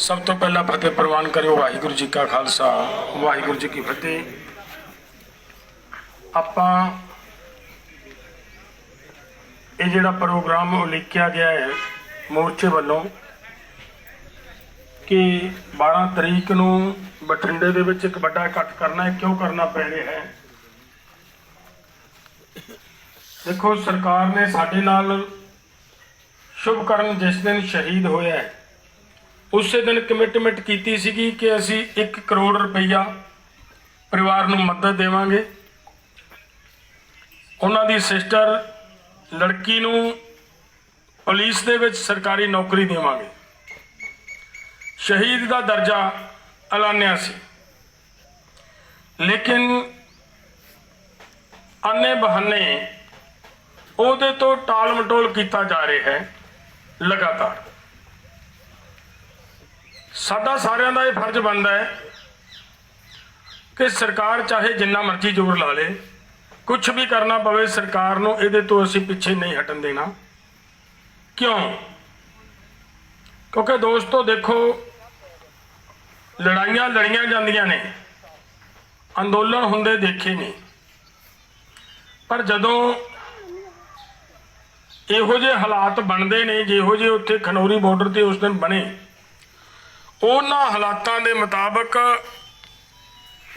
ਸਭ ਤੋਂ ਪਹਿਲਾਂ ਫਤਿਹ ਪ੍ਰਵਾਨ ਕਰਿਓ, ਵਾਹਿਗੁਰੂ ਜੀ ਕਾ ਖਾਲਸਾ, ਵਾਹਿਗੁਰੂ ਜੀ ਕੀ ਫਤਿਹ। ਆਪਾਂ ਇਹ ਜਿਹੜਾ ਪ੍ਰੋਗਰਾਮ ਉਲੀਕਿਆ ਗਿਆ ਹੈ ਮੋਰਚੇ ਵੱਲੋਂ ਕਿ 12 ਤਰੀਕ ਨੂੰ ਬਠਿੰਡੇ ਦੇ ਵਿੱਚ ਇੱਕ ਵੱਡਾ ਇਕੱਠ ਕਰਨਾ ਹੈ, ਕਿਉਂ ਕਰਨਾ ਪੈ ਰਿਹਾ ਹੈ? ਦੇਖੋ, ਸਰਕਾਰ ਨੇ ਸਾਡੇ ਨਾਲ ਸ਼ੁਭਕਰਨ ਜਿਸ ਦਿਨ ਸ਼ਹੀਦ ਹੋਇਆ ਹੈ ਉਸੇ ਦਿਨ ਕਮਿਟਮੈਂਟ ਕੀਤੀ ਸੀਗੀ ਕਿ ਅਸੀਂ 1 ਕਰੋੜ ਰੁਪਈਆ ਪਰਿਵਾਰ ਨੂੰ ਮਦਦ ਦੇਵਾਂਗੇ। ਉਹਨਾਂ ਦੀ ਸਿਸਟਰ ਲੜਕੀ ਨੂੰ ਪੁਲਿਸ ਦੇ ਵਿੱਚ ਸਰਕਾਰੀ ਨੌਕਰੀ ਦੇਵਾਂਗੇ। ਸ਼ਹੀਦ ਦਾ ਦਰਜਾ ਐਲਾਨਿਆ ਸੀ। ਲੇਕਿਨ ਅੰਨੇ ਬਹਾਨੇ ਉਹਦੇ ਤੋਂ ਟਾਲ ਮਟੋਲ ਕੀਤਾ ਜਾ ਰਿਹਾ ਹੈ, ਲਗਾਤਾਰ। ਸਾਡਾ ਸਾਰਿਆਂ ਦਾ ਇਹ ਫਰਜ਼ ਬਣਦਾ ਹੈ ਕਿ ਸਰਕਾਰ ਚਾਹੇ ਜਿੰਨਾ ਮਰਜ਼ੀ ਜ਼ੋਰ ਲਾ ਲੇ ਕੁਝ ਵੀ ਕਰਨਾ ਪਵੇ ਸਰਕਾਰ ਨੂੰ, ਇਹਦੇ ਤੋਂ ਅਸੀਂ ਪਿੱਛੇ ਨਹੀਂ ਹਟਣ ਦੇਣਾ। ਕਿਉਂ? ਕਿਉਂਕਿ ਦੋਸਤੋ, ਦੇਖੋ, ਲੜਾਈਆਂ ਲੜੀਆਂ ਜਾਂਦੀਆਂ ਨੇ, ਅੰਦੋਲਨ ਹੁੰਦੇ ਦੇਖੇ ਨੇ। ਪਰ ਜਦੋਂ ਇਹੋ ਜਿਹੇ ਹਾਲਾਤ ਬਣਦੇ ਨੇ, ਜਿਹੋ ਜਿਹੇ ਉੱਥੇ ਖਨੌਰੀ ਬਾਰਡਰ ਤੇ ਉਸ ਦਿਨ ਬਣੇ ਉਹਨਾਂ ਹਾਲਾਤਾਂ ਦੇ ਮੁਤਾਬਕ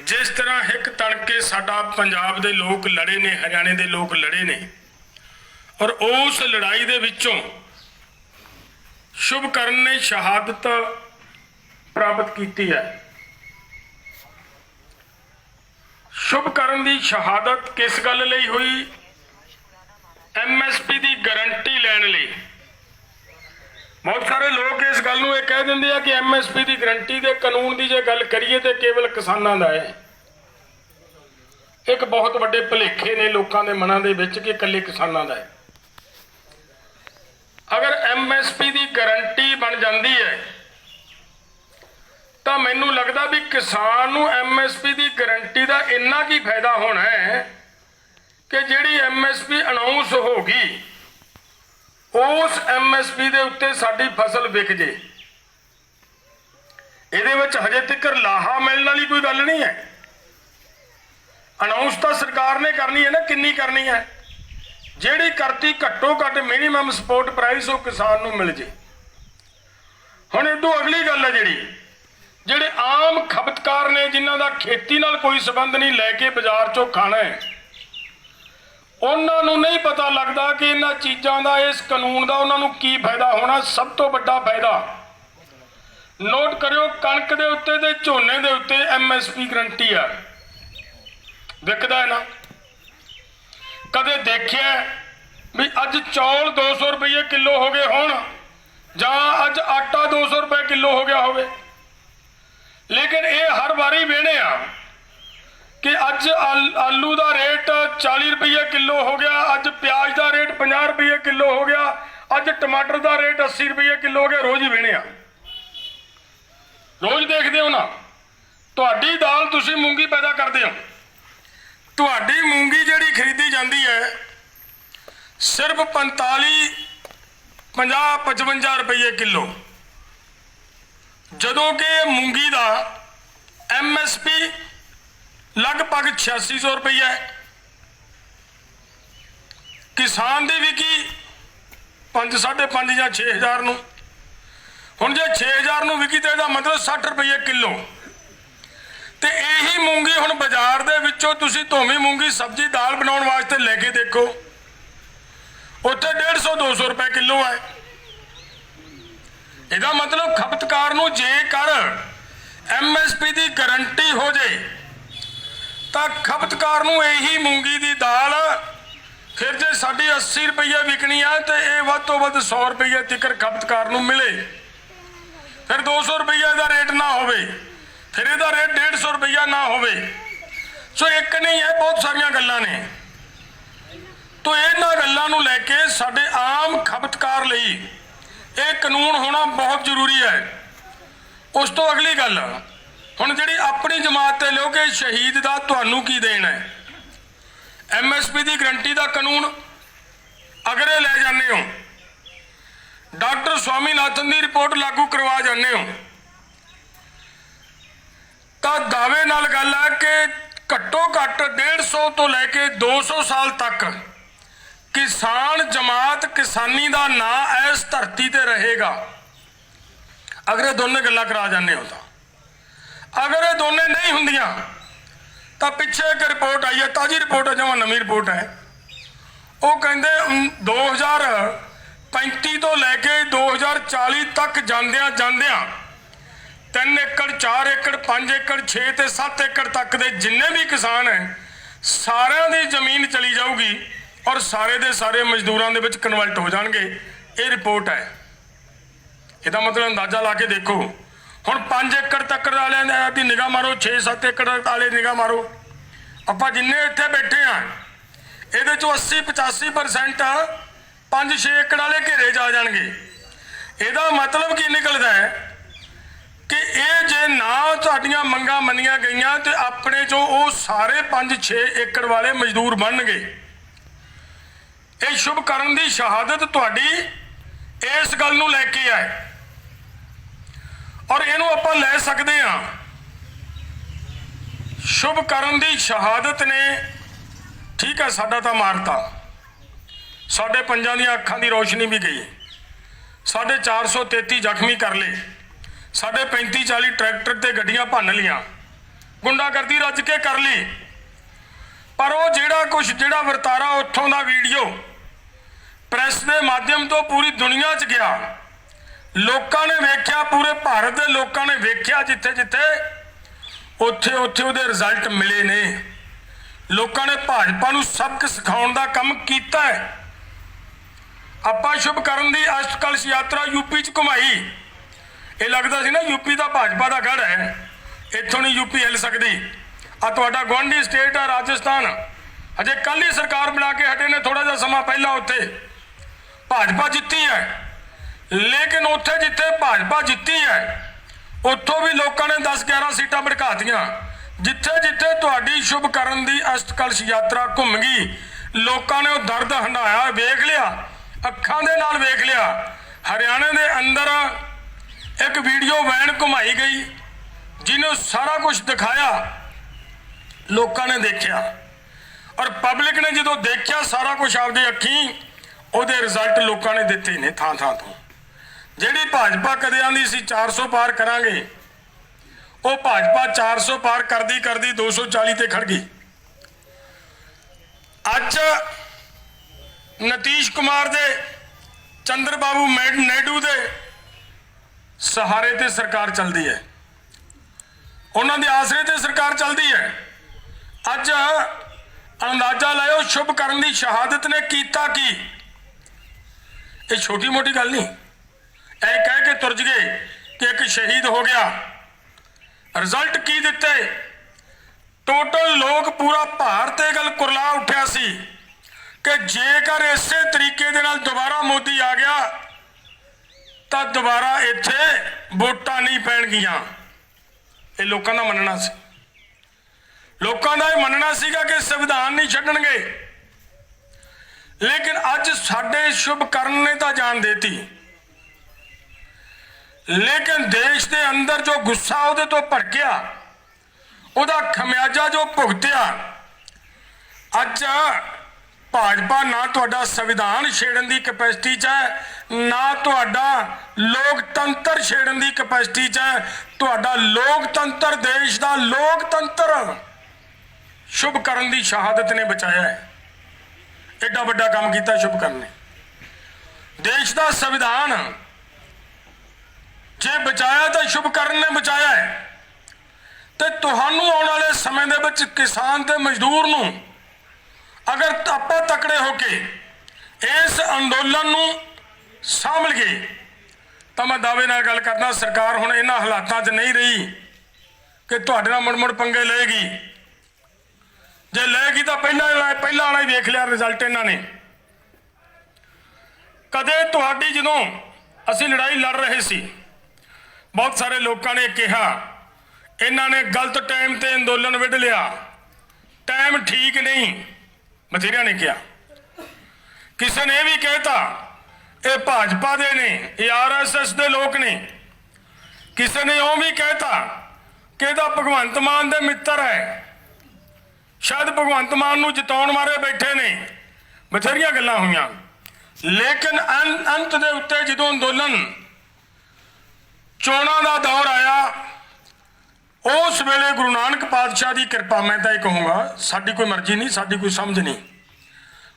ਜਿਸ ਤਰ੍ਹਾਂ ਹਿੱਕ ਤੜਕੇ ਸਾਡਾ ਪੰਜਾਬ ਦੇ ਲੋਕ ਲੜੇ ਨੇ, ਹਰਿਆਣੇ ਦੇ ਲੋਕ ਲੜੇ ਨੇ ਔਰ ਉਸ ਲੜਾਈ ਦੇ ਵਿੱਚੋਂ ਸ਼ੁਭਕਰਨ ਨੇ ਸ਼ਹਾਦਤ ਪ੍ਰਾਪਤ ਕੀਤੀ ਹੈ। ਸ਼ੁਭਕਰਨ ਦੀ ਸ਼ਹਾਦਤ ਕਿਸ ਗੱਲ ਲਈ ਹੋਈ? ਐਮਐਸਪੀ ਦੀ ਗਾਰੰਟੀ ਲੈਣ ਲਈ। ਬਹੁਤ ਸਾਰੇ ਲੋਕ ਇਸ ਗੱਲ ਨੂੰ ਇਹ ਕਹਿ ਦਿੰਦੇ ਆ ਕਿ ਐਮਐਸਪੀ ਦੀ ਗਰੰਟੀ ਦੇ ਕਾਨੂੰਨ ਦੀ ਜੇ ਗੱਲ ਕਰੀਏ ਤੇ ਕੇਵਲ ਕਿਸਾਨਾਂ ਦਾ ਹੈ। ਇੱਕ ਬਹੁਤ ਵੱਡੇ ਭੁਲੇਖੇ ਨੇ ਲੋਕਾਂ ਦੇ ਮਨਾਂ ਦੇ ਵਿੱਚ ਕਿ ਇਕੱਲੇ ਕਿਸਾਨਾਂ ਦਾ ਹੈ। ਅਗਰ ਐਮਐਸਪੀ ਦੀ ਗਾਰੰਟੀ ਬਣ ਜਾਂਦੀ ਹੈ, ਤਾਂ ਮੈਨੂੰ ਲੱਗਦਾ ਵੀ ਕਿਸਾਨ ਨੂੰ ਐਮਐਸਪੀ ਦੀ ਗਾਰੰਟੀ ਦਾ ਇੰਨਾ ਕੀ ਫਾਇਦਾ ਹੋਣਾ ਹੈ ਕਿ ਜਿਹੜੀ ਐਮਐਸਪੀ ਅਨਾਉਂਸ ਹੋ ਗਈ ਉਸ ਐਮਐਸਪੀ ਦੇ ਉੱਤੇ ਸਾਡੀ ਫਸਲ ਵਿਕ ਜੇ। ਇਹਦੇ ਵਿੱਚ ਹਜੇ ਤੱਕ ਲਾਹਾ ਮਿਲਣ ਵਾਲੀ ਕੋਈ ਗੱਲ ਨਹੀਂ ਹੈ। ਅਨਾਉਂਸ ਤਾਂ ਸਰਕਾਰ ਨੇ ਕਰਨੀ ਹੈ ਨਾ, ਕਿੰਨੀ ਕਰਨੀ ਹੈ। ਜਿਹੜੀ ਕਰਤੀ ਘੱਟੋ ਘੱਟ ਮਿਨੀਮਮ ਸਪੋਰਟ ਪ੍ਰਾਈਸ ਉਹ ਕਿਸਾਨ ਨੂੰ ਮਿਲ ਜੇ। ਹੁਣ ਇਹ ਤੋਂ ਅਗਲੀ ਗੱਲ ਹੈ ਜਿਹੜੀ, ਜਿਹੜੇ ਆਮ ਖਪਤਕਾਰ ਨੇ, ਜਿਨ੍ਹਾਂ ਦਾ ਖੇਤੀ ਨਾਲ ਕੋਈ ਸੰਬੰਧ ਨਹੀਂ, ਲੈ ਕੇ ਬਾਜ਼ਾਰ ਚੋਂ ਖਾਣਾ ਹੈ। ਉਹਨਾਂ ਨੂੰ ਨਹੀਂ ਪਤਾ ਲੱਗਦਾ ਕਿ ਇਹਨਾਂ ਚੀਜ਼ਾਂ ਦਾ, ਇਸ ਕਾਨੂੰਨ ਦਾ ਉਹਨਾਂ ਨੂੰ ਕੀ ਫਾਇਦਾ ਹੋਣਾ, ਸਭ ਤੋਂ ਵੱਡਾ ਫਾਇਦਾ। ਨੋਟ ਕਰਿਓ, ਕਣਕ ਦੇ ਉੱਤੇ ਤੇ ਝੋਨੇ ਦੇ ਉੱਤੇ ਐਮਐਸਪੀ ਗਰੰਟੀ ਆ। ਵਿਕਦਾ ਹੈ ਨਾ। ਕਦੇ ਦੇਖਿਆ ਵੀ ਅੱਜ ਚੌਲ 200 ਰੁਪਏ ਕਿਲੋ ਹੋ ਗਏ ਹੋਣ, ਜਾਂ ਅੱਜ ਆਟਾ 200 ਰੁਪਏ ਕਿਲੋ ਹੋ ਗਿਆ ਹੋਵੇ। ਲੇਕਿਨ ਇਹ ਹਰ ਵਾਰੀ ਵੇਣੇ ਆ। ਕਿ ਅੱਜ ਆਲ- ਆਲੂ ਦਾ ਰੇਟ 40 ਰੁਪਏ ਕਿਲੋ ਹੋ ਗਿਆ, ਅੱਜ ਪਿਆਜ਼ ਦਾ ਰੇਟ 50 ਰੁਪਏ ਕਿਲੋ ਹੋ ਗਿਆ, ਅੱਜ ਟਮਾਟਰ ਦਾ ਰੇਟ 80 ਰੁਪਏ ਕਿਲੋ ਹੋ ਗਿਆ, ਰੋਜ਼ ਹੀ ਵੇਣੇ ਆ। ਰੋਜ਼ ਦੇਖਦੇ ਹੋ ਨਾ, ਤੁਹਾਡੀ ਦਾਲ ਤੁਸੀਂ ਮੂੰਗੀ ਪੈਦਾ ਕਰਦੇ ਹੋ। ਤੁਹਾਡੀ ਮੂੰਗੀ ਜਿਹੜੀ ਖਰੀਦੀ ਜਾਂਦੀ ਹੈ, ਸਿਰਫ 45 50 55 ਰੁਪਏ ਕਿਲੋ। ਜਦੋਂ ਕਿ ਮੂੰਗੀ ਦਾ ਐਮਐਸਪੀ ਲਗਭਗ 8600 ਰੁਪਏ ਹੈ। ਕਿਸਾਨ ਦੀ ਵਿਕੀ 5 5.5 ਜਾਂ 6000 ਨੂੰ। ਹੁਣ ਜੇ 6000 ਨੂੰ ਵਿਕੀ ਤੇ ਇਹਦਾ ਮਤਲਬ 60 ਰੁਪਏ ਕਿਲੋ। ਤੇ ਇਹੀ ਮੂੰਗੀ ਹੁਣ ਬਾਜ਼ਾਰ ਦੇ ਵਿੱਚੋਂ ਤੁਸੀਂ ਧੋਵੀ ਮੂੰਗੀ, ਸਬਜ਼ੀ, ਦਾਲ ਬਣਾਉਣ ਵਾਸਤੇ ਲੈ ਕੇ ਦੇਖੋ। ਉੱਥੇ 150 200 ਰੁਪਏ ਕਿਲੋ ਹੈ। ਇਹਦਾ ਮਤਲਬ ਖਪਤਕਾਰ ਨੂੰ ਜੇਕਰ ਐਮਐਸਪੀ ਦੀ ਗਾਰੰਟੀ ਹੋ ਜੇ ਤਾਂ ਖਪਤਕਾਰ ਨੂੰ ਇਹੀ ਮੂੰਗੀ ਦੀ ਦਾਲ। ਫਿਰ ਜੇ ਸਾਡੀ 80 ਰੁਪਈਆ ਵਿਕਣੀ ਆ, ਤੇ ਇਹ ਵੱਧ ਤੋਂ ਵੱਧ 100 ਰੁਪਏ ਤਿਕਰ ਖਪਤਕਾਰ ਨੂੰ ਮਿਲੇ। ਫਿਰ 200 ਰੁਪਈਆ ਦਾ ਰੇਟ ਨਾ ਹੋਵੇ, ਫਿਰ ਇਹਦਾ ਰੇਟ 150 ਰੁਪਈਆ ਨਾ ਹੋਵੇ। ਸੋ ਇੱਕ ਨਹੀਂ ਹੈ ਬਹੁਤ ਸਾਰੀਆਂ ਗੱਲਾਂ ਨੇ। ਤੋ ਇਹਨਾਂ ਗੱਲਾਂ ਨੂੰ ਲੈ ਕੇ ਸਾਡੇ ਆਮ ਖਪਤਕਾਰ ਲਈ ਇਹ ਕਾਨੂੰਨ ਹੋਣਾ ਬਹੁਤ ਜ਼ਰੂਰੀ ਹੈ। ਉਸ ਤੋਂ ਅਗਲੀ ਗੱਲ ਹੁਣ ਜਿਹੜੀ ਆਪਣੀ ਜਮਾਤ ਤੇ ਲੋਕ ਇਹ ਸ਼ਹੀਦ ਦਾ ਤੁਹਾਨੂੰ ਕੀ ਦੇਣ ਹੈ? ਐਮਐਸਪੀ ਦੀ ਗਰੰਟੀ ਦਾ ਕਾਨੂੰਨ ਅਗਰ ਇਹ ਲੈ ਜਾਂਦੇ ਹੋ। ਡਾਕਟਰ ਸਵਾਮੀਨਾਥਨ ਦੀ ਰਿਪੋਰਟ ਲਾਗੂ ਕਰਵਾ ਜਾਂਦੇ ਹੋ। ਤਾਂ ਦਾਅਵੇ ਨਾਲ ਗੱਲ ਹੈ ਕਿ ਘੱਟੋ ਘੱਟ 150 ਤੋਂ ਲੈ ਕੇ 200 ਸਾਲ ਤੱਕ ਕਿਸਾਨ ਜਮਾਤ ਕਿਸਾਨੀ ਦਾ ਨਾਂ ਇਸ ਧਰਤੀ ਤੇ ਰਹੇਗਾ। ਅਗਰ ਦੋਨੇ ਗੱਲਾਂ ਕਰਾ ਜਾਂਦੇ ਹੋ ਤਾਂ। ਅਗਰ ਇਹ ਦੋਨੇ ਨਹੀਂ ਹੁੰਦੀਆਂ ਤਾਂ ਪਿੱਛੇ ਇੱਕ ਰਿਪੋਰਟ ਆਈ ਹੈ ਤਾਜੀ ਰਿਪੋਰਟ ਹੈ ਜਮਾ ਨਵੀਂ ਰਿਪੋਰਟ ਹੈ। ਉਹ ਕਹਿੰਦੇ ਉਮ, 2035 ਤੋਂ ਲੈ ਕੇ 2040 ਤੱਕ ਜਾਂਦਿਆਂ ਜਾਂਦਿਆਂ 3 ਏਕੜ 4 ਏਕੜ 5 ਏਕੜ 6 ਤੇ 7 ਏਕੜ ਤੱਕ ਦੇ ਜਿੰਨੇ ਵੀ ਕਿਸਾਨ ਹੈ ਸਾਰਿਆਂ ਦੀ ਜ਼ਮੀਨ ਚਲੀ ਜਾਊਗੀ ਔਰ ਸਾਰੇ ਦੇ ਸਾਰੇ ਮਜ਼ਦੂਰਾਂ ਦੇ ਵਿੱਚ ਕਨਵਰਟ ਹੋ ਜਾਣਗੇ। ਇਹ ਰਿਪੋਰਟ ਹੈ। ਇਹਦਾ ਮਤਲਬ ਅੰਦਾਜ਼ਾ ਲਾ ਕੇ ਦੇਖੋ। ਹੁਣ 5 ਏਕੜ ਤੱਕ ਵਾਲਿਆਂ ਦੇ ਦੀ ਨਿਗਾਹ ਮਾਰੋ 6-7 ਏਕੜ ਵਾਲੇ ਨਿਗਾਹ ਮਾਰੋ। ਆਪਾਂ ਜਿੰਨੇ ਇੱਥੇ ਬੈਠੇ ਆ ਇਹਦੇ ਚੋਂ 80-85% 5-6 ਏਕੜ ਵਾਲੇ ਘੇਰੇ ਜਾ ਜਾਣਗੇ। ਇਹਦਾ ਮਤਲਬ ਕੀ ਨਿਕਲਦਾ ਹੈ ਕਿ ਇਹ ਜੇ ਨਾ ਤੁਹਾਡੀਆਂ ਮੰਗਾਂ ਮੰਨੀਆਂ ਗਈਆਂ ਤੇ ਆਪਣੇ ਚੋਂ ਉਹ ਸਾਰੇ 5-6 ਏਕੜ ਵਾਲੇ ਮਜ਼ਦੂਰ ਬਣਨਗੇ। ਇਹ ਸ਼ੁਭ ਕਰਨ ਦੀ ਸ਼ਹਾਦਤ ਤੁਹਾਡੀ ਇਸ ਗੱਲ ਨੂੰ ਲੈ ਕੇ ਆਏ। ਔਰ ਇਹਨੂੰ ਆਪਾਂ ਲੈ ਸਕਦੇ ਹਾਂ। ਸ਼ੁਭ ਕਰਨ ਦੀ ਸ਼ਹਾਦਤ ਨੇ, ਠੀਕ ਹੈ, ਸਾਡਾ ਤਾਂ ਮਾਰਤਾ। ਸਾਡੇ ਪੰਜਾਂ ਦੀਆਂ ਅੱਖਾਂ ਦੀ ਰੋਸ਼ਨੀ ਵੀ ਗਈ। ਸਾਡੇ 433 ਜ਼ਖਮੀ ਕਰ ਲਏ। ਸਾਡੇ 35 40 ਟਰੈਕਟਰ ਤੇ ਗੱਡੀਆਂ ਭੰਨ ਲੀਆਂ ਗੁੰਡਾਗਰਦੀ ਰੱਜ ਕੇ ਕਰ ਲਈ। ਪਰ ਉਹ ਜਿਹੜਾ ਕੁਝ ਜਿਹੜਾ ਵਰਤਾਰਾ ਉੱਥੋਂ ਦਾ ਵੀਡੀਓ, ਪ੍ਰੈਸ ਦੇ ਮਾਧਿਅਮ ਤੋਂ ਪੂਰੀ ਦੁਨੀਆ 'ਚ ਗਿਆ। ਲੋਕਾਂ ਨੇ ਵੇਖਿਆ, ਪੂਰੇ ਭਾਰਤ ਦੇ ਲੋਕਾਂ ਨੇ ਵੇਖਿਆ ਜਿੱਥੇ ਜਿੱਥੇ ਉੱਥੇ ਉੱਥੇ ਉਹਦੇ ਰਿਜ਼ਲਟ ਮਿਲੇ ਨੇ। ਲੋਕਾਂ ਨੇ ਭਾਜਪਾ ਨੂੰ ਸਬਕ ਸਿਖਾਉਣ ਦਾ ਕੰਮ ਕੀਤਾ ਹੈ। ਆਪਾਂ ਸ਼ੁਭ ਕਰਨ ਦੀ ਅਸ਼ਟਕਲਸ਼ ਯਾਤਰਾ ਯੂਪੀ 'ਚ ਘੁਮਾਈ। ਇਹ ਲੱਗਦਾ ਸੀ ਨਾ ਯੂਪੀ ਦਾ ਭਾਜਪਾ ਦਾ ਗੜ ਹੈ। ਇੱਥੋਂ ਨਹੀਂ ਯੂਪੀ ਹਿੱਲ ਸਕਦੀ। ਆ ਤੁਹਾਡਾ ਗਵਾਂਢੀ ਸਟੇਟ ਆ, ਰਾਜਸਥਾਨ। ਅਜੇ ਕੱਲ ਹੀ ਸਰਕਾਰ ਬਣਾ ਕੇ ਹਟੇ ਨੇ ਥੋੜਾ ਜਿਹਾ ਸਮਾਂ ਪਹਿਲਾਂ ਉੱਥੇ। ਭਾਜਪਾ ਜਿੱਤੀ ਹੈ। ਲੇਕਿਨ ਉੱਥੇ ਜਿੱਥੇ ਭਾਜਪਾ ਜਿੱਤੀ ਹੈ, ਉੱਥੋਂ ਵੀ ਲੋਕਾਂ ਨੇ 10 11 ਸੀਟਾਂ ਭੜਕਾਤੀਆਂ। ਜਿੱਥੇ ਜਿੱਥੇ ਤੁਹਾਡੀ ਸ਼ੁਭ ਕਰਨ ਦੀ ਅਸ਼ਟਕਲਸ਼ ਯਾਤਰਾ ਘੁੰਮ ਗਈ, ਲੋਕਾਂ ਨੇ ਉਹ ਦਰਦ ਹੰਡਾਇਆ ਵੇਖ ਲਿਆ, ਅੱਖਾਂ ਦੇ ਨਾਲ ਵੇਖ ਲਿਆ। ਹਰਿਆਣੇ ਦੇ ਅੰਦਰ ਇੱਕ ਵੀਡੀਓ ਵੈਨ ਘੁਮਾਈ ਗਈ, ਜਿਹਨੂੰ ਸਾਰਾ ਕੁਝ ਦਿਖਾਇਆ, ਲੋਕਾਂ ਨੇ ਦੇਖਿਆ। ਔਰ ਪਬਲਿਕ ਨੇ ਜਦੋਂ ਦੇਖਿਆ ਸਾਰਾ ਕੁਝ ਆਪਦੇ ਅੱਖੀਂ, ਉਹਦੇ ਰਿਜ਼ਲਟ ਲੋਕਾਂ ਨੇ ਦਿੱਤੇ ਨੇ ਥਾਂ ਥਾਂ ਤੋਂ। ਜਿਹੜੀ ਭਾਜਪਾ ਕਦੇ ਆਂਦੀ ਸੀ 400 ਪਾਰ ਕਰਾਂਗੇ, ਉਹ ਭਾਜਪਾ 400 ਪਾਰ ਕਰਦੀ ਕਰਦੀ 240 ਤੇ ਖੜ ਗਈ। ਅੱਜ ਨਤੀਸ਼ ਕੁਮਾਰ ਦੇ, ਚੰਦਰ ਬਾਬੂ ਮੈਡ- ਨਾਇਡੂ ਦੇ ਸਹਾਰੇ ਤੇ ਸਰਕਾਰ ਚੱਲਦੀ ਹੈ। ਉਹਨਾਂ ਦੇ ਆਸਰੇ ਤੇ ਸਰਕਾਰ ਚੱਲਦੀ ਹੈ। ਅੱਜ ਅੰਦਾਜ਼ਾ ਲਾਇਓ ਸ਼ੁਭ ਕਰਨ ਦੀ ਸ਼ਹਾਦਤ ਨੇ ਕੀਤਾ ਕੀ? ਇਹ ਛੋਟੀ ਮੋਟੀ ਗੱਲ ਨਹੀਂ। ਐ ਕਹਿ ਕੇ ਤੁਰਜ ਗਏ ਕਿ ਇੱਕ ਸ਼ਹੀਦ ਹੋ ਗਿਆ। ਰਿਜ਼ਲਟ ਕੀ ਦਿੱਤੇ? ਟੋਟਲ ਲੋਕ ਪੂਰਾ ਭਾਰਤ ਇਹ ਗੱਲ ਕੁਰਲਾ ਉੱਠਿਆ ਸੀ ਕਿ ਜੇਕਰ ਇਸੇ ਤਰੀਕੇ ਦੇ ਨਾਲ ਦੁਬਾਰਾ ਮੋਦੀ ਆ ਗਿਆ, ਤਾਂ ਦੁਬਾਰਾ ਇੱਥੇ ਵੋਟਾਂ ਨਹੀਂ ਪੈਣਗੀਆਂ। ਇਹ ਲੋਕਾਂ ਦਾ ਮੰਨਣਾ ਸੀ। ਲੋਕਾਂ ਦਾ ਇਹ ਮੰਨਣਾ ਸੀਗਾ ਕਿ ਸੰਵਿਧਾਨ ਨਹੀਂ ਛੱਡਣਗੇ। ਲੇਕਿਨ ਅੱਜ ਸਾਡੇ ਸ਼ੁਭ ਕਰਨ ਨੇ ਤਾਂ ਜਾਣ ਦੇਤੀ। ਲੇਕਿਨ ਦੇਸ਼ ਦੇ ਅੰਦਰ ਜੋ ਗੁੱਸਾ ਉਹਦੇ ਤੋਂ ਭੜਕਿਆ, ਉਹਦਾ ਖਮਿਆਜਾ ਜੋ ਭੁਗਤਿਆ, ਅੱਜ ਭਾਜਪਾ ਨਾ ਤੁਹਾਡਾ ਸੰਵਿਧਾਨ ਛੇੜਨ ਦੀ ਕਪੈਸਿਟੀ 'ਚ ਹੈ, ਨਾ ਤੁਹਾਡਾ ਲੋਕਤੰਤਰ ਛੇੜਨ ਦੀ ਕਪੈਸਿਟੀ 'ਚ ਹੈ, ਤੁਹਾਡਾ ਲੋਕਤੰਤਰ, ਦੇਸ਼ ਦਾ ਲੋਕਤੰਤਰ ਸ਼ੁਭ ਕਰਨ ਦੀ ਸ਼ਹਾਦਤ ਨੇ ਬਚਾਇਆ ਹੈ। ਐਡਾ ਵੱਡਾ ਕੰਮ ਕੀਤਾ ਸ਼ੁਭ ਕਰਨ ਨੇ। ਦੇਸ਼ ਦਾ ਸੰਵਿਧਾਨ ਜੇ ਬਚਾਇਆ ਤਾਂ ਸ਼ੁਭ ਕਰਨ ਨੇ ਬਚਾਇਆ ਹੈ। ਤੇ ਤੁਹਾਨੂੰ ਆਉਣ ਵਾਲੇ ਸਮੇਂ ਦੇ ਵਿੱਚ ਕਿਸਾਨ ਤੇ ਮਜ਼ਦੂਰ ਨੂੰ ਅਗਰ ਆਪਾਂ ਤਕੜੇ ਹੋ ਕੇ ਇਸ ਅੰਦੋਲਨ ਨੂੰ ਸਾਂਭ ਲਈਏ ਤਾਂ ਮੈਂ ਦਾਅਵੇ ਨਾਲ ਗੱਲ ਕਰਦਾ, ਸਰਕਾਰ ਹੁਣ ਇਹਨਾਂ ਹਾਲਾਤਾਂ 'ਚ ਨਹੀਂ ਰਹੀ ਕਿ ਤੁਹਾਡੇ ਨਾਲ ਮੁੜ ਮੁੜ ਪੰਗੇ ਲਏਗੀ। ਜੇ ਲਏਗੀ ਤਾਂ ਪਹਿਲਾਂ ਵਾਲਾ ਪਹਿਲਾਂ ਵਾਲਾ ਹੀ ਵੇਖ ਲਿਆ ਰਿਜ਼ਲਟ ਇਹਨਾਂ ਨੇ। ਕਦੇ ਤੁਹਾਡੀ ਜਦੋਂ ਅਸੀਂ ਲੜਾਈ ਲੜ ਰਹੇ ਸੀ ਬਹੁਤ ਸਾਰੇ ਲੋਕਾਂ ਨੇ ਕਿਹਾ, ਇਹਨਾਂ ਨੇ ਗਲਤ ਟਾਈਮ ਤੇ ਅੰਦੋਲਨ ਵਿੱਢ ਲਿਆ। ਟਾਈਮ ਠੀਕ ਨਹੀਂ, ਬਥੇਰਿਆਂ ਨੇ ਕਿਹਾ। ਕਿਸੇ ਨੇ ਇਹ ਵੀ ਕਹਿਤਾ, ਇਹ ਭਾਜਪਾ ਦੇ ਨੇ, ਇਹ ਆਰਐਸਐਸ ਦੇ ਲੋਕ ਨੇ। ਕਿਸੇ ਨੇ ਉਹ ਵੀ ਕਹਿਤਾ ਕਿ ਇਹਦਾ ਭਗਵੰਤ ਮਾਨ ਦੇ ਮਿੱਤਰ ਹੈ। ਸ਼ਾਇਦ ਭਗਵੰਤ ਮਾਨ ਨੂੰ ਜਿਤਾਉਣ ਮਾਰੇ ਬੈਠੇ ਨੇ। ਬਥੇਰੀਆਂ ਗੱਲਾਂ ਹੋਈਆਂ। ਲੇਕਿਨ ਅੰਤ ਅੰਤ ਦੇ ਉੱਤੇ ਜਦੋਂ ਅੰਦੋਲਨ ਚੋਣਾਂ ਦਾ ਦੌਰ ਆਇਆ। ਉਸ ਵੇਲੇ ਗੁਰੂ ਨਾਨਕ ਪਾਤਸ਼ਾਹ ਦੀ ਕਿਰਪਾ, ਮੈਂ ਤਾਂ ਇਹ ਕਹੂੰਗਾ, ਸਾਡੀ ਕੋਈ ਮਰਜ਼ੀ ਨਹੀਂ, ਸਾਡੀ ਕੋਈ ਸਮਝ ਨਹੀਂ।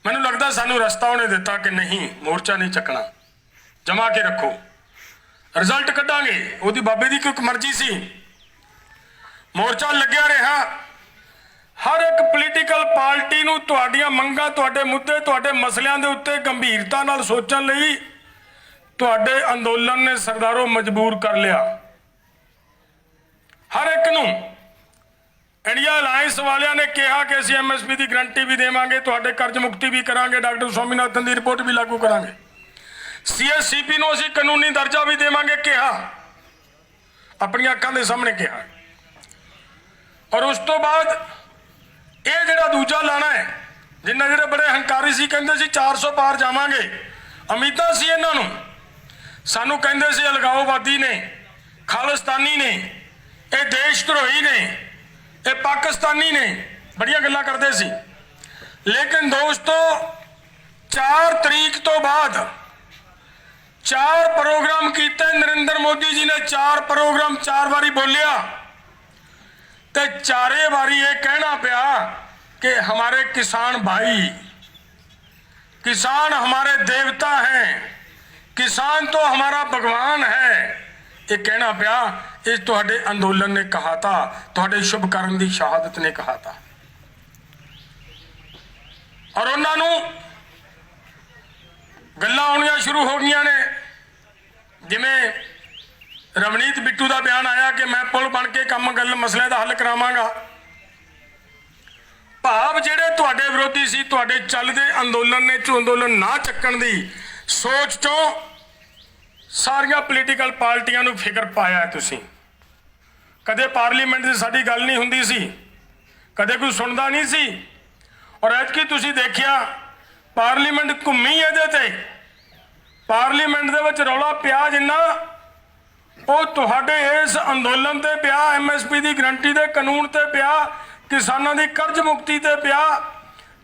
ਮੈਨੂੰ ਲੱਗਦਾ ਸਾਨੂੰ ਰਸਤਾ ਉਹਨੇ ਦਿੱਤਾ ਕਿ ਨਹੀਂ, ਮੋਰਚਾ ਨਹੀਂ ਚੱਕਣਾ। ਜਮਾ ਕੇ ਰੱਖੋ। ਰਿਜ਼ਲਟ ਕੱਢਾਂਗੇ। ਉਹਦੀ ਬਾਬੇ ਦੀ ਕੋਈ ਮਰਜ਼ੀ ਸੀ। ਮੋਰਚਾ ਲੱਗਿਆ ਰਿਹਾ। ਹਰ ਇੱਕ ਪੋਲੀਟੀਕਲ ਪਾਰਟੀ ਨੂੰ ਤੁਹਾਡੀਆਂ ਮੰਗਾਂ, ਤੁਹਾਡੇ ਮੁੱਦੇ, ਤੁਹਾਡੇ ਮਸਲਿਆਂ ਦੇ ਉੱਤੇ ਗੰਭੀਰਤਾ ਨਾਲ ਸੋਚਣ ਲਈ ਤੁਹਾਡੇ ਅੰਦੋਲਨ ਨੇ ਸਰਦਾਰੋ ਮਜਬੂਰ ਕਰ ਲਿਆ। ਹਰ ਇੱਕ ਨੂੰ ਇੰਡੀਆ ਅਲਾਈਅੰਸ ਵਾਲਿਆਂ ਨੇ ਕਿਹਾ ਕਿ ਅਸੀਂ ਐਮਐਸਪੀ ਦੀ ਗਰੰਟੀ ਵੀ ਦੇਵਾਂਗੇ, ਤੁਹਾਡੇ ਕਰਜ਼ ਮੁਕਤੀ ਵੀ ਕਰਾਂਗੇ, ਡਾਕਟਰ ਸਵਾਮੀਨਾਥਨ ਦੀ ਰਿਪੋਰਟ ਵੀ ਲਾਗੂ ਕਰਾਂਗੇ। ਸੀਐਸਸੀਪੀ ਨੂੰ ਅਸੀਂ ਕਾਨੂੰਨੀ ਦਰਜਾ ਵੀ ਦੇਵਾਂਗੇ, ਕਿਹਾ। ਆਪਣੀਆਂ ਅੱਖਾਂ ਦੇ ਸਾਹਮਣੇ ਕਿਹਾ। ਔਰ ਉਸ ਤੋਂ ਬਾਅਦ ਇਹ ਜਿਹੜਾ ਦੂਜਾ ਲਾਣਾ ਹੈ, ਜਿੰਨਾ ਜਿਹੜੇ ਬੜੇ ਹੰਕਾਰੀ ਸੀ, ਕਹਿੰਦੇ ਸੀ 400 ਪਾਰ ਜਾਵਾਂਗੇ। ਉਮੀਦਾਂ ਸੀ ਇਹਨਾਂ ਨੂੰ। ਸਾਨੂੰ ਕਹਿੰਦੇ ਸੀ ਅਲਗਾਓਵਾਦੀ ਨੇ ਖਾਲਿਸਤਾਨੀ ਨੇ ਇਹ ਦੇਸ਼ ਧਰੋਹੀ ਨੇ ਇਹ ਪਾਕਿਸਤਾਨੀ ਨੇ ਬੜੀਆਂ ਗੱਲਾਂ ਕਰਦੇ ਸੀ ਲੇਕਿਨ ਦੋਸਤੋ 4 ਤਰੀਕ ਤੋਂ ਬਾਅਦ ਚਾਰ ਪ੍ਰੋਗਰਾਮ ਕੀਤੇ ਨਰਿੰਦਰ ਮੋਦੀ ਜੀ ਨੇ ਚਾਰ ਪ੍ਰੋਗਰਾਮ ਚਾਰ ਵਾਰੀ ਬੋਲਿਆ ਤੇ ਚਾਰੇ ਵਾਰੀ ਇਹ ਕਹਿਣਾ ਪਿਆ ਕਿ हमारे किसान भाई किसान हमारे देवता हैं किसान तो हमारा भगवान है ਇਹ ਕਹਿਣਾ ਪਿਆ ਇਹ ਤੁਹਾਡੇ ਅੰਦੋਲਨ ਨੇ ਕਹਾ ਤਾ ਤੁਹਾਡੇ ਸ਼ੁਭ ਕਰਨ ਦੀ ਸ਼ਹਾਦਤ ਨੇ ਕਹਾ ਤਾ ਔਰ ਉਹਨਾਂ ਨੂੰ ਗੱਲਾਂ ਆਉਣੀਆਂ ਸ਼ੁਰੂ ਹੋ ਗਈਆਂ ਨੇ ਜਿਵੇਂ ਰਵਨੀਤ ਬਿੱਟੂ ਦਾ ਬਿਆਨ ਆਇਆ ਕਿ ਮੈਂ ਪੁਲ ਬਣ ਕੇ ਕੰਮ ਗੱਲ ਮਸਲੇ ਦਾ ਹੱਲ ਕਰਾਵਾਂਗਾ ਭਾਵ ਜਿਹੜੇ ਤੁਹਾਡੇ ਵਿਰੋਧੀ ਸੀ ਤੁਹਾਡੇ ਚੱਲਦੇ ਅੰਦੋਲਨ ਨੇ ਚੋਂ ਅੰਦੋਲਨ ਨਾ ਚੱਕਣ ਦੀ ਸੋਚ ਚੋਂ, ਸਾਰੀਆਂ ਪੋਲੀਟੀਕਲ ਪਾਰਟੀਆਂ ਨੂੰ ਫਿਕਰ ਪਾਇਆ ਤੁਸੀਂ। ਕਦੇ ਪਾਰਲੀਮੈਂਟ ਦੀ ਸਾਡੀ ਗੱਲ ਨਹੀਂ ਹੁੰਦੀ ਸੀ, ਕਦੇ ਕੋਈ ਸੁਣਦਾ ਨਹੀਂ ਸੀ। ਔਰ ਐਤਕੀ ਤੁਸੀਂ ਦੇਖਿਆ ਪਾਰਲੀਮੈਂਟ ਘੁੰਮੀ ਇਹਦੇ ਤੇ। ਪਾਰਲੀਮੈਂਟ ਦੇ ਵਿੱਚ ਰੌਲਾ ਪਿਆ ਜਿੰਨਾ, ਉਹ ਤੁਹਾਡੇ ਇਸ ਅੰਦੋਲਨ ਤੇ ਪਿਆ ਐਮਐਸਪੀ ਦੀ ਗਰੰਟੀ ਦੇ ਕਾਨੂੰਨ ਤੇ ਪਿਆ, ਕਿਸਾਨਾਂ ਦੀ ਕਰਜ਼ ਮੁਕਤੀ ਤੇ ਪਿਆ,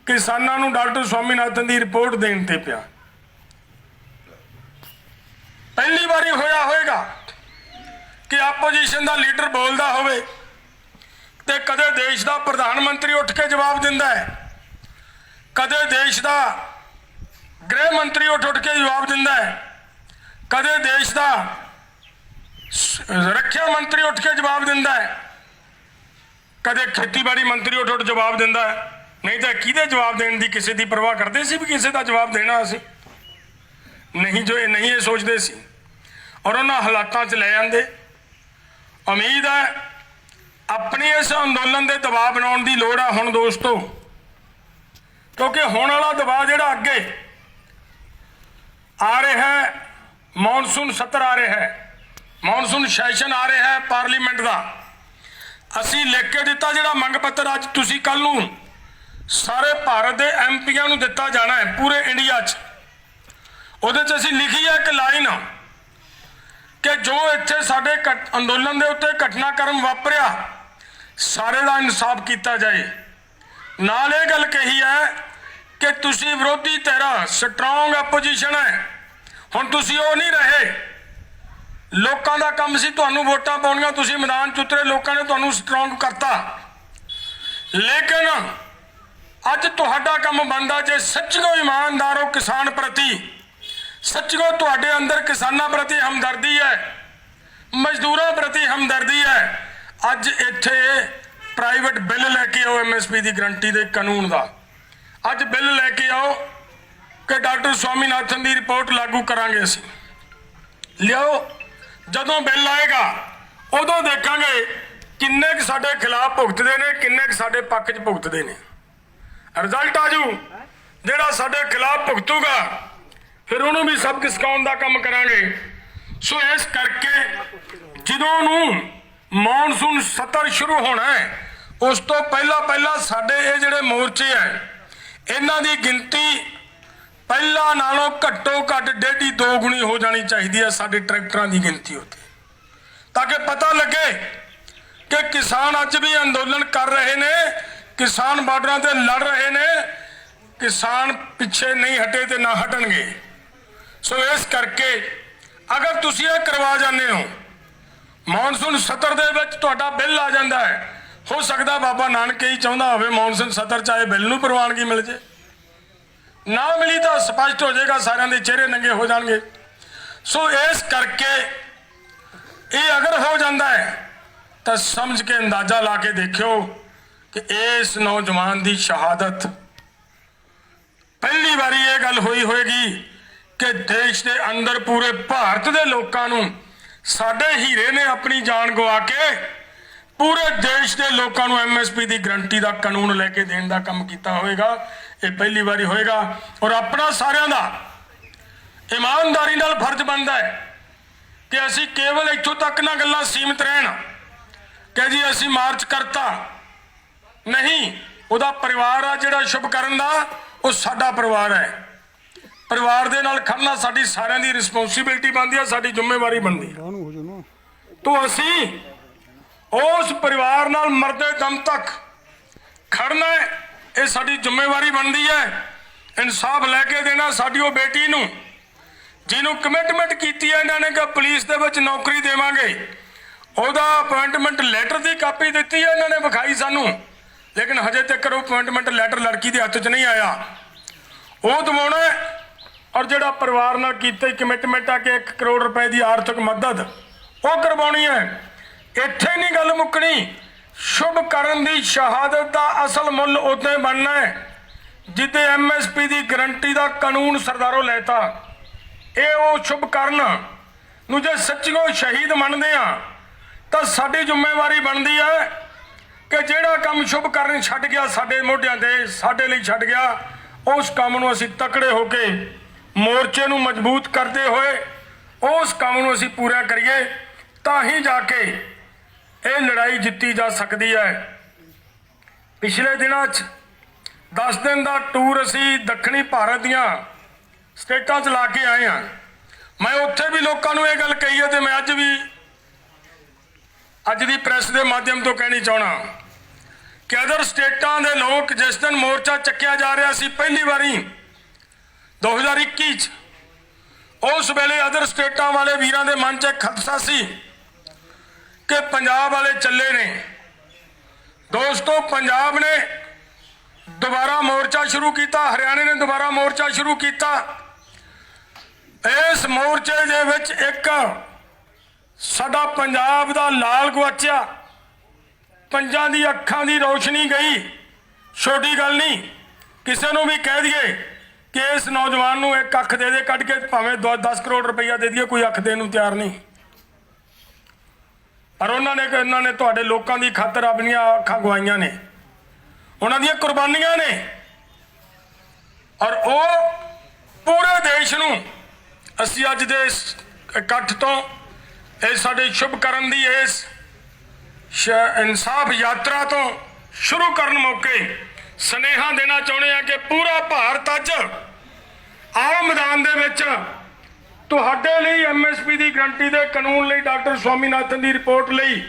ਕਿਸਾਨਾਂ ਨੂੰ ਡਾਕਟਰ ਸਵਾਮੀਨਾਥਨ ਦੀ ਰਿਪੋਰਟ ਦੇਣ ਤੇ ਪਿਆ। ਪਹਿਲੀ ਵਾਰੀ ਹੋਇਆ ਹੋਵੇਗਾ ਕਿ ਆਪੋਜੀਸ਼ਨ ਦਾ ਲੀਡਰ ਬੋਲਦਾ ਹੋਵੇ ਤੇ ਕਦੇ ਦੇਸ਼ ਦਾ ਪ੍ਰਧਾਨ ਮੰਤਰੀ ਉੱਠ ਕੇ ਜਵਾਬ ਦਿੰਦਾ ਹੈ। ਕਦੇ ਦੇਸ਼ ਦਾ ਗ੍ਰਹਿ ਮੰਤਰੀ ਉੱਠ ਉੱਠ ਕੇ ਜਵਾਬ ਦਿੰਦਾ ਹੈ। ਕਦੇ ਦੇਸ਼ ਦਾ ਰੱਖਿਆ ਮੰਤਰੀ ਉੱਠ ਕੇ ਜਵਾਬ ਦਿੰਦਾ ਹੈ। ਕਦੇ ਖੇਤੀਬਾੜੀ ਮੰਤਰੀ ਉੱਠ ਉੱਠ ਜਵਾਬ ਦਿੰਦਾ ਹੈ। ਨਹੀਂ ਤਾਂ ਕਿਹਦੇ ਜਵਾਬ ਦੇਣ ਦੀ ਕਿਸੇ ਦੀ ਪਰਵਾਹ ਕਰਦੇ ਸੀ ਵੀ ਕਿਸੇ ਦਾ ਜਵਾਬ ਦੇਣਾ ਅਸੀਂ? ਨਹੀਂ ਜੋ ਇਹ ਨਹੀਂ ਇਹ ਸੋਚਦੇ ਸੀ। ਔਰ ਉਹਨਾਂ ਹਾਲਾਤਾਂ 'ਚ ਲੈ ਜਾਂਦੇ ਉਮੀਦ ਹੈ ਆਪਣੀ ਇਸ ਅੰਦੋਲਨ ਦੇ ਦਬਾਅ ਬਣਾਉਣ ਦੀ ਲੋੜ ਆ ਹੁਣ ਦੋਸਤੋ। ਕਿਉਂਕਿ ਹੁਣ ਵਾਲਾ ਦਬਾਅ ਜਿਹੜਾ ਅੱਗੇ ਆ ਰਿਹਾ ਹੈ, ਮੌਨਸੂਨ ਸੱਤਰ ਆ ਰਿਹਾ ਹੈ। ਮੌਨਸੂਨ ਸੈਸ਼ਨ ਆ ਰਿਹਾ ਹੈ ਪਾਰਲੀਮੈਂਟ ਦਾ। ਅਸੀਂ ਲਿਖ ਕੇ ਦਿੱਤਾ ਜਿਹੜਾ ਮੰਗ ਪੱਤਰ ਅੱਜ ਤੁਸੀਂ ਕੱਲ ਨੂੰ ਸਾਰੇ ਭਾਰਤ ਦੇ ਐਮਪੀਆਂ ਨੂੰ ਦਿੱਤਾ ਜਾਣਾ ਹੈ, ਪੂਰੇ ਇੰਡੀਆ 'ਚ। ਉਹਦੇ 'ਚ ਅਸੀਂ ਲਿਖੀ ਹੈ ਇੱਕ ਲਾਈਨ ਕਿ ਜੋ ਇੱਥੇ ਸਾਡੇ ਘਟ- ਅੰਦੋਲਨ ਦੇ ਉੱਤੇ ਘਟਨਾਕ੍ਰਮ ਵਾਪਰਿਆ, ਸਾਰੇ ਦਾ ਇਨਸਾਫ ਕੀਤਾ ਜਾਏ। ਨਾਲ ਇਹ ਗੱਲ ਕਹੀ ਹੈ ਕਿ ਤੁਸੀਂ ਵਿਰੋਧੀ ਧਿਰ ਸਟਰੋਂਗ ਆਪੋਜੀਸ਼ਨ ਹੈ। ਹੁਣ ਤੁਸੀਂ ਉਹ ਨਹੀਂ ਰਹੇ। ਲੋਕਾਂ ਦਾ ਕੰਮ ਸੀ ਤੁਹਾਨੂੰ ਵੋਟਾਂ ਪਾਉਣੀਆਂ, ਤੁਸੀਂ ਮੈਦਾਨ 'ਚ ਉਤਰੇ, ਲੋਕਾਂ ਨੇ ਤੁਹਾਨੂੰ ਸਟਰੋਂਗ ਕਰਤਾ। ਲੇਕਿਨ ਅੱਜ ਤੁਹਾਡਾ ਕੰਮ ਬਣਦਾ ਜੇ ਸੱਚੋ ਇਮਾਨਦਾਰ ਹੋ ਕਿਸਾਨ ਪ੍ਰਤੀ ਸੱਚੋ ਤੁਹਾਡੇ ਅੰਦਰ ਕਿਸਾਨਾਂ ਪ੍ਰਤੀ ਹਮਦਰਦੀ ਹੈ, ਮਜ਼ਦੂਰਾਂ ਪ੍ਰਤੀ ਹਮਦਰਦੀ ਹੈ। ਅੱਜ ਇੱਥੇ ਪ੍ਰਾਈਵੇਟ ਬਿੱਲ ਲੈ ਕੇ ਆਓ ਐਮਐਸਪੀ ਦੀ ਗਰੰਟੀ ਦੇ ਕਾਨੂੰਨ ਦਾ। ਅੱਜ ਬਿੱਲ ਲੈ ਕੇ ਆਓ ਕਿ ਡਾਕਟਰ ਸਵਾਮੀਨਾਥਨ ਦੀ ਰਿਪੋਰਟ ਲਾਗੂ ਕਰਾਂਗੇ ਅਸੀਂ। ਲਿਆਓ, ਜਦੋਂ ਬਿੱਲ ਆਏਗਾ, ਉਦੋਂ ਦੇਖਾਂਗੇ ਕਿੰਨੇ ਕੁ ਸਾਡੇ ਖਿਲਾਫ ਭੁਗਤਦੇ ਨੇ, ਕਿੰਨੇ ਕੁ ਸਾਡੇ ਪੱਖ 'ਚ ਭੁਗਤਦੇ ਨੇ। ਰਿਜ਼ਲਟ ਆਜੂ ਜਿਹੜਾ ਸਾਡੇ ਖਿਲਾਫ ਭੁਗਤੂਗਾ ਫਿਰ ਉਹਨੂੰ ਵੀ ਸਬਕ ਸਿਖਾਉਣ ਦਾ ਕੰਮ ਕਰਾਂਗੇ। ਸੋ ਇਸ ਕਰਕੇ ਜਦੋਂ ਨੂੰ ਮੌਨਸੂਨ ਸਤਰ ਸ਼ੁਰੂ ਹੋਣਾ ਹੈ, ਉਸ ਤੋਂ ਪਹਿਲਾਂ ਪਹਿਲਾਂ ਸਾਡੇ ਇਹ ਜਿਹੜੇ ਮੋਰਚੇ ਹੈ, ਇਹਨਾਂ ਦੀ ਗਿਣਤੀ ਪਹਿਲਾਂ ਨਾਲੋਂ ਘੱਟੋ ਘੱਟ ਡੇਢੀ ਦੋ ਗੁਣੀ ਹੋ ਜਾਣੀ ਚਾਹੀਦੀ ਹੈ ਸਾਡੇ ਟਰੈਕਟਰਾਂ ਦੀ ਗਿਣਤੀ ਉੱਤੇ। ਤਾਂ ਕਿ ਪਤਾ ਲੱਗੇ ਕਿ ਕਿਸਾਨ ਅੱਜ ਵੀ ਅੰਦੋਲਨ ਕਰ ਰਹੇ ਨੇ, ਕਿਸਾਨ ਬਾਰਡਰਾਂ ਤੇ ਲੜ ਰਹੇ ਨੇ, ਕਿਸਾਨ ਪਿੱਛੇ ਨਹੀਂ ਹਟੇ ਤੇ ਨਾ ਹਟਣਗੇ। ਸੋ ਇਸ ਕਰਕੇ ਅਗਰ ਤੁਸੀਂ ਇਹ ਕਰਵਾ ਜਾਂਦੇ ਹੋ, ਮੌਨਸੂਨ ਸਤਰ ਦੇ ਵਿੱਚ ਤੁਹਾਡਾ ਬਿੱਲ ਆ ਜਾਂਦਾ ਹੈ। ਹੋ ਸਕਦਾ ਬਾਬਾ ਨਾਨਕ ਹੀ ਚਾਹੁੰਦਾ ਹੋਵੇ, ਮੌਨਸੂਨ 70 ਚਾਹੇ ਬਿੱਲ ਨੂੰ ਪ੍ਰਵਾਨਗੀ ਮਿਲ ਜੇ। ਨਾ ਮਿਲੀ ਤਾਂ ਸਪਸ਼ਟ ਹੋ ਜਾਏਗਾ, ਸਾਰਿਆਂ ਦੇ ਚਿਹਰੇ ਨੰਗੇ ਹੋ ਜਾਣਗੇ। ਸੋ ਇਸ ਕਰਕੇ ਇਹ ਅਗਰ ਹੋ ਜਾਂਦਾ ਹੈ, ਤਾਂ ਸਮਝ ਕੇ ਅੰਦਾਜ਼ਾ ਲਾ ਕੇ ਦੇਖਿਓ ਕਿ ਇਸ ਨੌਜਵਾਨ ਦੀ ਸ਼ਹਾਦਤ ਪਹਿਲੀ ਵਾਰੀ ਇਹ ਗੱਲ ਹੋਈ ਹੋਏਗੀ। ਕਿ ਦੇਸ਼ ਦੇ ਅੰਦਰ ਪੂਰੇ ਭਾਰਤ ਦੇ ਲੋਕਾਂ ਨੂੰ ਸਾਡੇ ਹੀਰੇ ਨੇ ਆਪਣੀ ਜਾਨ ਗਵਾ ਕੇ ਪੂਰੇ ਦੇਸ਼ ਦੇ ਲੋਕਾਂ ਨੂੰ ਐਮਐਸਪੀ ਦੀ ਗਰੰਟੀ ਦਾ ਕਾਨੂੰਨ ਲੈ ਕੇ ਦੇਣ ਦਾ ਕੰਮ ਕੀਤਾ ਹੋਵੇਗਾ, ਇਹ ਪਹਿਲੀ ਵਾਰੀ ਹੋਏਗਾ ਔਰ ਆਪਣਾ ਸਾਰਿਆਂ ਦਾ ਇਮਾਨਦਾਰੀ ਨਾਲ ਫਰਜ਼ ਬਣਦਾ ਹੈ ਕਿ ਅਸੀਂ ਕੇਵਲ ਇੱਥੋਂ ਤੱਕ ਨਾ ਗੱਲਾਂ ਸੀਮਿਤ ਰਹਿਣ ਕਿ ਜੀ ਅਸੀਂ ਮਾਰਚ ਕਰਤਾ, ਨਹੀਂ, ਉਹਦਾ ਪਰਿਵਾਰ ਆ ਜਿਹੜਾ ਸ਼ੁਭ ਕਰਨ ਦਾ, ਉਹ ਸਾਡਾ ਪਰਿਵਾਰ ਹੈ। ਪਰਿਵਾਰ ਦੇ ਨਾਲ ਖੜਨਾ ਸਾਡੀ ਸਾਰਿਆਂ ਦੀ ਰਿਸਪੌਂਸਿਬਿਲਟੀ ਬਣਦੀ ਹੈ ਸਾਡੀ ਜ਼ਿੰਮੇਵਾਰੀ ਬਣਦੀ ਹੈ ਤੋ ਅਸੀਂ ਉਸ ਪਰਿਵਾਰ ਨਾਲ ਮਰਦੇ ਦਮ ਤੱਕ ਖੜਨਾ ਇਹ ਸਾਡੀ ਜ਼ਿੰਮੇਵਾਰੀ ਬਣਦੀ ਹੈ। ਇਨਸਾਫ ਲੈ ਕੇ ਦੇਣਾ ਸਾਡੀ ਉਹ ਬੇਟੀ ਨੂੰ ਜਿਹਨੂੰ ਕਮਿਟਮੈਂਟ ਕੀਤੀ ਹੈ ਇਹਨਾਂ ਨੇ ਕਿ ਪੁਲਿਸ ਦੇ ਵਿੱਚ ਨੌਕਰੀ ਦੇਵਾਂਗੇ। ਉਹਦਾ ਅਪਾਇੰਟਮੈਂਟ ਲੈਟਰ ਦੀ ਕਾਪੀ ਦਿੱਤੀ ਹੈ ਇਹਨਾਂ ਨੇ ਵਿਖਾਈ ਸਾਨੂੰ ਲੇਕਿਨ ਹਜੇ ਤੱਕ ਉਹ ਅਪਾਇੰਟਮੈਂਟ ਲੈਟਰ ਲੜਕੀ ਦੇ ਹੱਥ 'ਚ ਨਹੀਂ ਆਇਆ। ਉਹ ਦਿਵਾਉਣਾ ਔਰ ਜਿਹੜਾ ਪਰਿਵਾਰ ਨਾਲ ਕੀਤੀ ਕਮਿਟਮੈਂਟ ਆ ਕਿ 1 ਕਰੋੜ ਰੁਪਏ ਦੀ ਆਰਥਿਕ ਮਦਦ, ਉਹ ਕਰਵਾਉਣੀ ਹੈ। ਇੱਥੇ ਨਹੀਂ ਗੱਲ ਮੁੱਕਣੀ। ਸ਼ੁਭ ਕਰਨ ਦੀ ਸ਼ਹਾਦਤ ਦਾ ਅਸਲ ਮੁੱਲ ਉਦੋਂ ਬਣਨਾ ਹੈ ਜਿੱਦੇ ਐਮਐਸਪੀ ਦੀ ਗਰੰਟੀ ਦਾ ਕਾਨੂੰਨ ਸਰਦਾਰੋ ਲੈਤਾ। ਇਹ ਉਹ ਸ਼ੁਭ ਕਰਨ ਨੂੰ ਜੇ ਸੱਚੀਓ ਸ਼ਹੀਦ ਮੰਨਦੇ ਆ, ਤਾਂ ਸਾਡੀ ਜ਼ਿੰਮੇਵਾਰੀ ਬਣਦੀ ਹੈ ਕਿ ਜਿਹੜਾ ਕੰਮ ਸ਼ੁਭ ਕਰਨ ਛੱਡ ਗਿਆ ਸਾਡੇ ਮੋਢਿਆਂ ਤੇ, ਸਾਡੇ ਲਈ ਛੱਡ ਗਿਆ, ਉਸ ਕੰਮ ਨੂੰ ਅਸੀਂ ਤਕੜੇ ਹੋ ਕੇ ਮੋਰਚੇ ਨੂੰ ਮਜ਼ਬੂਤ ਕਰਦੇ ਹੋਏ ਉਸ ਕੰਮ ਨੂੰ ਅਸੀਂ ਪੂਰਾ ਕਰੀਏ, ਤਾਂ ਹੀ ਜਾ ਕੇ ਇਹ ਲੜਾਈ ਜਿੱਤੀ ਜਾ ਸਕਦੀ ਹੈ। ਪਿਛਲੇ ਦਿਨਾਂ 'ਚ 10 ਦਿਨ ਦਾ ਟੂਰ ਅਸੀਂ ਦੱਖਣੀ ਭਾਰਤ ਦੀਆਂ ਸਟੇਟਾਂ 'ਚ ਲਾ ਕੇ ਆਏ ਹਾਂ। ਮੈਂ ਉੱਥੇ ਵੀ ਲੋਕਾਂ ਨੂੰ ਇਹ ਗੱਲ ਕਹੀ ਹੈ ਤੇ ਮੈਂ ਅੱਜ ਵੀ ਅੱਜ ਦੀ ਪ੍ਰੈਸ ਦੇ ਮਾਧਿਅਮ ਤੋਂ ਕਹਿਣੀ ਚਾਹਣਾ ਕਿ ਅਦਰ ਸਟੇਟਾਂ ਦੇ ਲੋਕ ਜਿਸ ਦਿਨ ਮੋਰਚਾ ਚੱਕਿਆ ਜਾ ਰਿਹਾ ਸੀ, ਪਹਿਲੀ ਵਾਰੀ 2021 ਚ ਉਸ ਵੇਲੇ ਅਦਰ ਸਟੇਟਾਂ ਵਾਲੇ ਵੀਰਾਂ ਦੇ ਮਨ 'ਚ ਖਦਸ਼ਾ ਸੀ ਕਿ ਪੰਜਾਬ ਵਾਲੇ ਚੱਲੇ ਨੇ। ਦੋਸਤੋ, ਪੰਜਾਬ ਨੇ ਦੁਬਾਰਾ ਮੋਰਚਾ ਸ਼ੁਰੂ ਕੀਤਾ, ਹਰਿਆਣੇ ਨੇ ਦੁਬਾਰਾ ਮੋਰਚਾ ਸ਼ੁਰੂ ਕੀਤਾ। ਇਸ ਮੋਰਚੇ ਦੇ ਵਿੱਚ ਇੱਕ ਸਾਡਾ ਪੰਜਾਬ ਦਾ ਲਾਲ ਗਵਾਚਿਆ ਪੰਜਾਂ ਦੀ ਅੱਖਾਂ ਦੀ ਰੋਸ਼ਨੀ ਗਈ। ਛੋਟੀ ਗੱਲ ਨਹੀਂ, ਕਿਸੇ ਨੂੰ ਵੀ ਕਹਿ ਦਈਏ ਕਿ ਇਸ ਨੌਜਵਾਨ ਨੂੰ ਇੱਕ ਅੱਖ ਦੇ ਦੇ ਕੱਢ ਕੇ ਭਾਵੇਂ 10 ਕਰੋੜ ਰੁਪਈਆ ਦੇ ਦਈਏ, ਕੋਈ ਅੱਖ ਦੇਣ ਨੂੰ ਤਿਆਰ ਨਹੀਂ। ਪਰ ਉਹਨਾਂ ਨੇ ਉਹਨਾਂ ਨੇ ਤੁਹਾਡੇ ਲੋਕਾਂ ਦੀ ਖਾਤਰ ਆਪਣੀਆਂ ਅੱਖਾਂ ਗਵਾਈਆਂ ਨੇ। ਉਹਨਾਂ ਦੀਆਂ ਕੁਰਬਾਨੀਆਂ ਨੇ। ਔਰ ਉਹ ਪੂਰੇ ਦੇਸ਼ ਨੂੰ ਅਸੀਂ ਅੱਜ ਦੇ ਇਸ ਇਕੱਠ ਤੋਂ ਇਹ ਸਾਡੇ ਸ਼ੁਭ ਕਰਨ ਦੀ ਇਸ ਇਨਸਾਫ ਯਾਤਰਾ ਤੋਂ ਸ਼ੁਰੂ ਕਰਨ ਮੌਕੇ ਸਨੇਹਾ ਦੇਣਾ ਚਾਹੁੰਦੇ ਆ ਕਿ ਪੂਰਾ ਭਾਰਤ ਅੱਜ ਆਓ ਮੈਦਾਨ ਦੇ ਵਿੱਚ ਤੁਹਾਡੇ ਲਈ ਐਮਐਸਪੀ ਦੀ ਗਰੰਟੀ ਦੇ ਕਾਨੂੰਨ ਲਈ ਡਾਕਟਰ ਸਵਾਮੀਨਾਥਨ ਦੀ ਰਿਪੋਰਟ ਲਈ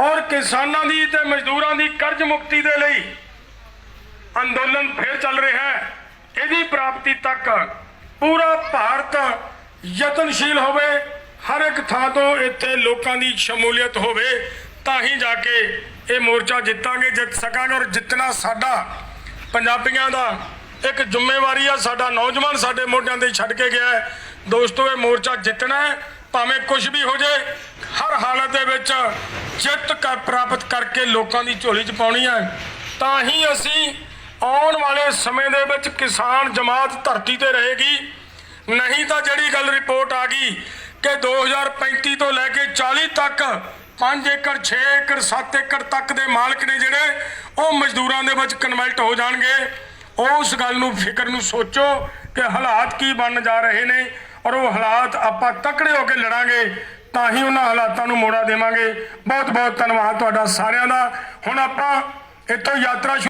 ਔਰ ਕਿਸਾਨਾਂ ਦੀ ਤੇ ਮਜ਼ਦੂਰਾਂ ਦੀ ਕਰਜ਼ ਮੁਕਤੀ ਦੇ ਲਈ ਅੰਦੋਲਨ ਫਿਰ ਚੱਲ ਰਿਹਾ ਹੈ। ਇਹਦੀ ਪ੍ਰਾਪਤੀ ਤੱਕ ਪੂਰਾ ਭਾਰਤ ਯਤਨਸ਼ੀਲ ਹੋਵੇ, ਹਰ ਇੱਕ ਥਾਂ ਤੋਂ ਇੱਥੇ ਲੋਕਾਂ ਦੀ ਸ਼ਮੂਲੀਅਤ ਹੋਵੇ, ਤਾਂ ਹੀ ਜਾ ਕੇ ਇਹ ਮੋਰਚਾ ਜਿੱਤਾਂਗੇ, ਜਿੱਤ ਸਕਾਂਗੇ ਔਰ ਜਿੱਤਣਾ ਸਾਡਾ ਪੰਜਾਬੀਆਂ ਦਾ ਇੱਕ ਜ਼ਿੰਮੇਵਾਰੀ ਆ। ਸਾਡਾ ਨੌਜਵਾਨ ਸਾਡੇ ਮੋਢਿਆਂ ਤੇ ਛੱਡ ਕੇ ਗਿਆ ਹੈ। ਦੋਸਤੋ, ਇਹ ਮੋਰਚਾ ਜਿੱਤਣਾ ਹੈ, ਭਾਵੇਂ ਕੁਝ ਵੀ ਹੋ ਜਾਏ ਹਰ ਹਾਲਤ ਦੇ ਵਿੱਚ ਜਿੱਤ ਕਰ ਪ੍ਰਾਪਤ ਕਰਕੇ ਲੋਕਾਂ ਦੀ ਝੋਲੀ 'ਚ ਪਾਉਣੀ ਹੈ। ਤਾਂ ਹੀ ਅਸੀਂ ਆਉਣ ਵਾਲੇ ਸਮੇਂ ਦੇ ਵਿੱਚ ਕਿਸਾਨ ਜਮਾਤ ਧਰਤੀ ਤੇ ਰਹੇਗੀ। ਨਹੀਂ ਤਾਂ ਜਿਹੜੀ ਗੱਲ ਰਿਪੋਰਟ ਆ ਗਈ ਕਿ 2035 ਤੋਂ ਲੈ ਕੇ 40 ਤੱਕ 5 ਏਕੜ 6 ਏਕੜ 7 ਏਕੜ ਤੱਕ ਦੇ ਮਾਲਕ ਨੇ ਜਿਹੜੇ ਉਹ ਮਜ਼ਦੂਰਾਂ ਦੇ ਵਿੱਚ ਕਨਵਰਟ ਹੋ ਜਾਣਗੇ। ਉਸ ਗੱਲ ਨੂੰ, ਫਿਕਰ ਨੂੰ ਸੋਚੋ ਕਿ ਹਾਲਾਤ ਕੀ ਬਣ ਜਾ ਰਹੇ ਨੇ ਔਰ ਉਹ ਹਾਲਾਤ ਆਪਾਂ ਤਕੜੇ ਹੋ ਕੇ ਲੜਾਂਗੇ, ਤਾਂ ਹੀ ਉਹਨਾਂ ਹਾਲਾਤਾਂ ਨੂੰ ਮੋੜਾ ਦੇਵਾਂਗੇ। ਬਹੁਤ ਬਹੁਤ ਧੰਨਵਾਦ ਤੁਹਾਡਾ ਸਾਰਿਆਂ ਦਾ। ਹੁਣ ਆਪਾਂ ਇੱਥੋਂ ਯਾਤਰਾ